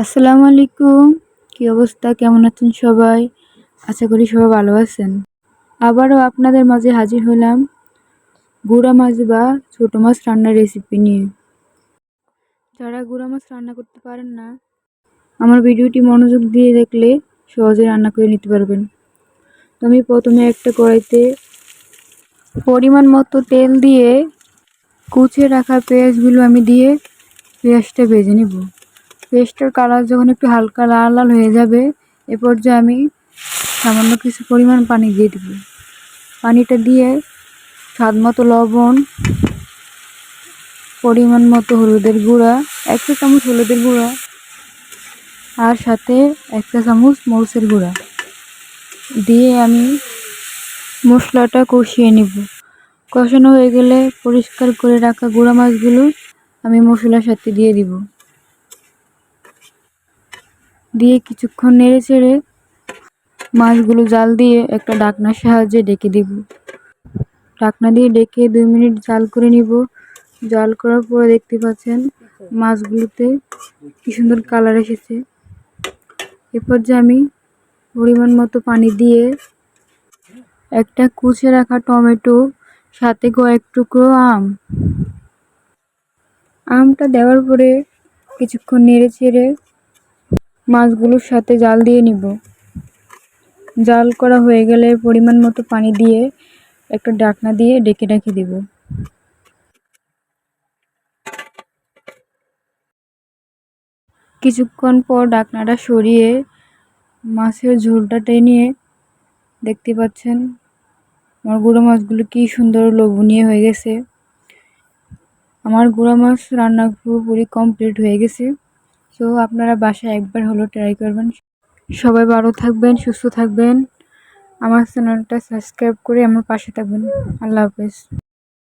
আসসালামু আলাইকুম। কি অবস্থা? কেমন আছেন সবাই? আশা করি সবাই ভালো আছেন। আবারও আপনাদের মাঝে হাজির হলাম গুঁড়া মাছ বা ছোটো মাছ রান্নার রেসিপি নিয়ে। যারা গুঁড়া মাছ রান্না করতে পারেন না, আমার ভিডিওটি মনোযোগ দিয়ে দেখলে সহজে রান্না করে নিতে পারবেন। তো আমি প্রথমে একটা কড়াইতে পরিমাণ মতো তেল দিয়ে কুচে রাখা পেঁয়াজগুলো আমি দিয়ে পেঁয়াজটা ভেজে নেব। পেস্টের কালার যখন একটু হালকা লাল লাল হয়ে যাবে, এ পর্যায়ে আমি সামান্য কিছু পরিমাণ পানি দিয়ে দেব। পানিটা দিয়ে স্বাদ মতো লবণ, পরিমাণ মতো হলুদের গুঁড়া একটা চামচ হলুদের গুঁড়া, আর সাথে একটা চামচ মরিচের গুঁড়া দিয়ে আমি মশলাটা কষিয়ে নিব। কষানো হয়ে গেলে পরিষ্কার করে রাখা গুঁড়া মাছগুলো আমি মশলার সাথে দিয়ে দিব। দিয়ে কিছুক্ষণ নেড়ে চেড়ে মাছগুলো জাল দিয়ে একটা ডাকনার সাহায্যে ডেকে দিব। ডাকনা দিয়ে ডেকে দুই মিনিট জাল করে নিব। জাল করার পরে দেখতে পাচ্ছেন মাছগুলোতে কি সুন্দর কালার এসেছে। এরপর যে আমি পরিমাণ মতো পানি দিয়ে একটা কুচে রাখা টমেটো, সাথে কয়েক টুকরো আম। আমটা দেওয়ার পরে কিছুক্ষণ নেড়ে চেড়ে মাছগুলোর সাথে জাল দিয়ে নিব। জাল করা হয়ে গেলে পরিমাণ মতো পানি দিয়ে একটা ডাকনা দিয়ে ডেকে রেখে দিব। কিছুক্ষণ পর ডাকনাটা সরিয়ে মাছের ঝোলটা টেনে দেখতে পাচ্ছেন, আমার গুঁড়ো মাছগুলো কি সুন্দর লোভনীয় হয়ে গেছে। আমার গুঁড়ো মাছ রান্না পুরোপুরি কমপ্লিট হয়ে গেছে। তো আপনারা বাসায় একবার হলো ট্রাই করবেন। সবাই ভালো থাকবেন, সুস্থ থাকবেন। আমার চ্যানেলটা সাবস্ক্রাইব করে আমার পাশে থাকবেন। আল্লাহ হাফেজ।